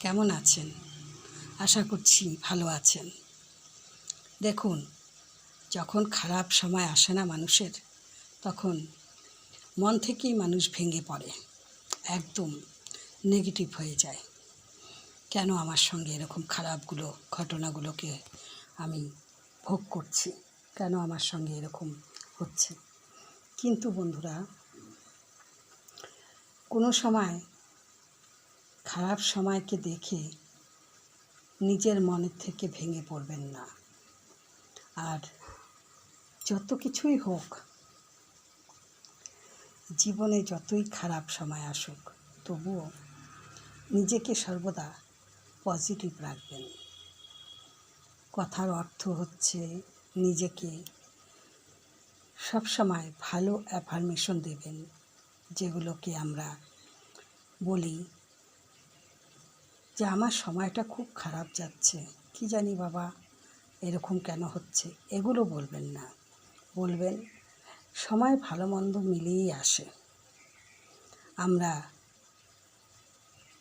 কেমন আছেন? আশা করছি ভালো আছেন। দেখুন, যখন খারাপ সময় আসে না মানুষের, তখন মন থেকেই মানুষ ভেঙে পড়ে, একদম নেগেটিভ হয়ে যায়। কেন আমার সঙ্গে এরকম খারাপগুলো, ঘটনাগুলোকে আমি ভোগ করছি? কেন আমার সঙ্গে এরকম হচ্ছে? কিন্তু বন্ধুরা, কোনো সময় খারাপ সময়কে দেখে নিজের মনের থেকে ভেঙে পড়বেন না। আর যত কিছুই হোক, জীবনে যতই খারাপ সময় আসুক, তবুও নিজেকে সর্বদা পজিটিভ রাখবেন। কথার অর্থ হচ্ছে নিজেকে সবসময় ভালো অ্যাফার্মেশন দেবেন, যেগুলোকে আমরা বলি যে আমার সময়টা খুব খারাপ যাচ্ছে। কি জানি বাবা, এরকম কেন হচ্ছে? এগুলো বলবেন না। বলবেন, সময় ভালো মন্দ মিলিয়েই আসে। আমরা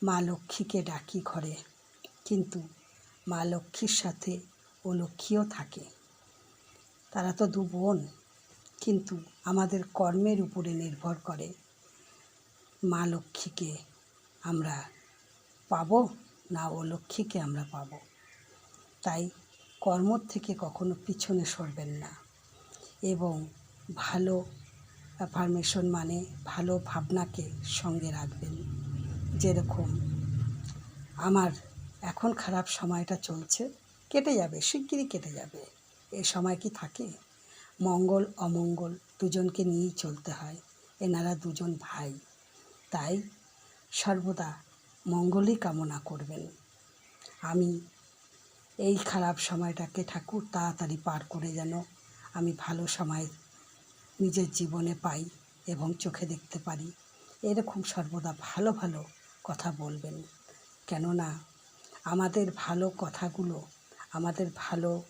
মা লক্ষ্মীকে ডাকি ঘরে, কিন্তু মা লক্ষ্মীর সাথে ও লক্ষ্মীও থাকে। তারা তো দু বোন, কিন্তু আমাদের কর্মের উপরে নির্ভর করে। মা লক্ষ্মীকে আমরা পাবো? না, ও লক্ষ্মীকে আমরা পাবো। তাই কর্ম থেকে কখনো পিছনে সরবেন না। এবং ভালো অ্যাফার্মেশন মানে ভালো ভাবনাকে সঙ্গে রাখবেন। যেরকম, আমার এখন খারাপ সময়টা চলছে, কেটে যাবে, শিগগিরই কেটে যাবে। এ সময় কি থাকে? মঙ্গল, অমঙ্গল দুজনকে নিয়েই চলতে হয়। এনারা দুজন ভাই। তাই সর্বদা মঙ্গলই কামনা করবেন। আমি এই খারাপ সময়টাকে ঠাকুর তাড়াতাড়ি পার করে যেন আমি ভালো সময় নিজের জীবনে পাই এবং চোখে দেখতে পারি। এরকম সর্বদা ভালো ভালো কথা বলবেন। কেননা আমাদের ভালো কথাগুলো, আমাদের ভালো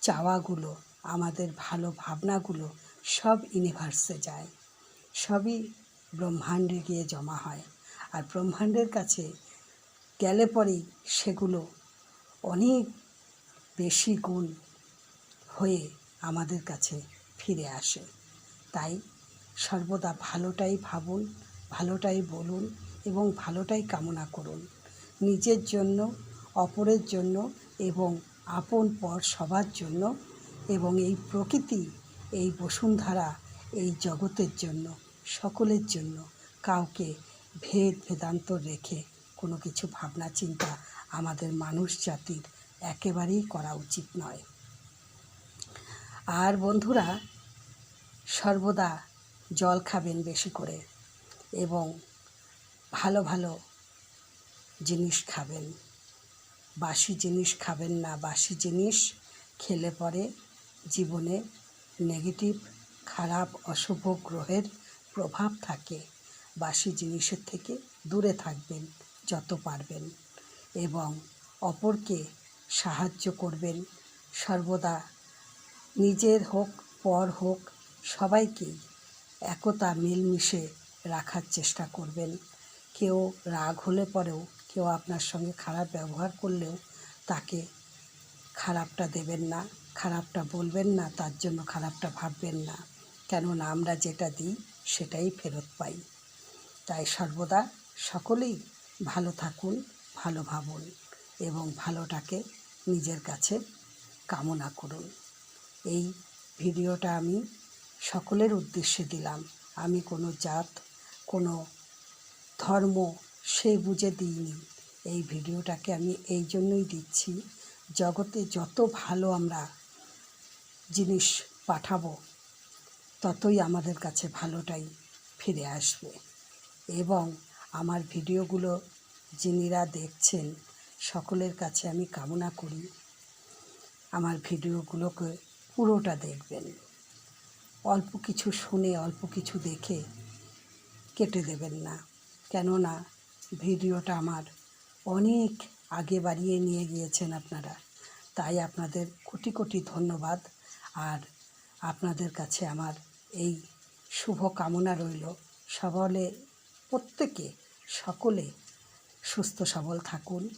চাওয়াগুলো, আমাদের ভালো ভাবনাগুলো সব ইউনিভার্সে যায়। সবই ব্রহ্মাণ্ডে গিয়ে জমা হয়। আর ব্রহ্মাণ্ডের কাছে গেলে পরেই সেগুলো অনেক বেশি গুণ হয়ে আমাদের কাছে ফিরে আসে। তাই সর্বদা ভালোটাই ভাবুন, ভালোটাই বলুন এবং ভালোটাই কামনা করুন। নিজের জন্য, অপরের জন্য এবং আপন পর সবার জন্য এবং এই প্রকৃতি, এই বসুন্ধরা, এই জগতের জন্য, সকলের জন্য কাউকে ভেদ ভেদান্ত রেখে কোনো কিছু ভাবনা চিন্তা আমাদের মানুষ জাতির একেবারেই করা উচিত নয়। আর বন্ধুরা, সর্বদা জল খাবেন বেশি করে এবং ভালো ভালো জিনিস খাবেন। বাসি জিনিস খাবেন না, বাসি জিনিস খেলে পরে জীবনে নেগেটিভ খারাপ, অশুভ গ্রহের প্রভাব থাকে। বাসি জিনিসের থেকে দূরে থাকবেন যত পারবেন এবং অপরকে সাহায্য করবেন। সর্বদা নিজের হোক, পর হোক, সবাইকেই একতা মিলমিশে রাখার চেষ্টা করবেন। কেউ রাগ হলে পরেও, কেউ আপনার সঙ্গে খারাপ ব্যবহার করলেও তাকে খারাপটা দেবেন না, খারাপটা বলবেন না, তার জন্য খারাপটা ভাববেন না। কেননা আমরা যেটা দিই, সেটাই ফেরত পাই। তাই সর্বদা সকলেই ভালো থাকুন, ভালো ভাবুন এবং ভালোটাকে নিজের কাছে কামনা করুন। এই ভিডিওটা আমি সকলের উদ্দেশ্যে দিলাম। আমি কোনো জাত, কোনো ধর্ম সে বুঝে দিইনি। এই ভিডিওটাকে আমি এই জন্যই দিচ্ছি, জগতে যত ভালো আমরা জিনিস পাঠাবো, ততই আমাদের কাছে ভালোটাই ফিরে আসবে। এবং আমার ভিডিওগুলো যিনিরা দেখছেন, সকলের কাছে আমি কামনা করি, আমার ভিডিওগুলোকে পুরোটা দেখবেন। অল্প কিছু শুনে, অল্প কিছু দেখে কেটে দেবেন না। কেননা ভিডিওটা আমার অনেক আগে বাড়িয়ে নিয়ে গিয়েছেন আপনারা। তাই আপনাদের কোটি কোটি ধন্যবাদ। আর আপনাদের কাছে আমার এই শুভ কামনা রইল। সকলে প্রত্যেকে সকলে সুস্থ সবল থাকুন,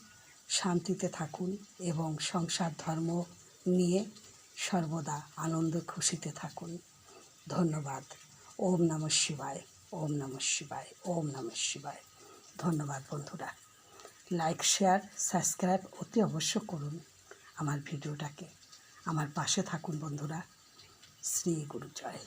শান্তিতে থাকুন এবং সংসার ধর্ম নিয়ে সর্বদা আনন্দ খুশিতে থাকুন। ধন্যবাদ। ওম নমঃ শিবায়, ওম নমঃ শিবায়, ওম নমঃ শিবায়। ধন্যবাদ বন্ধুরা। লাইক, শেয়ার, সাবস্ক্রাইব অতি অবশ্য করুন আমার ভিডিওটাকে। আমার পাশে থাকুন বন্ধুরা। শ্রী গুরু জয়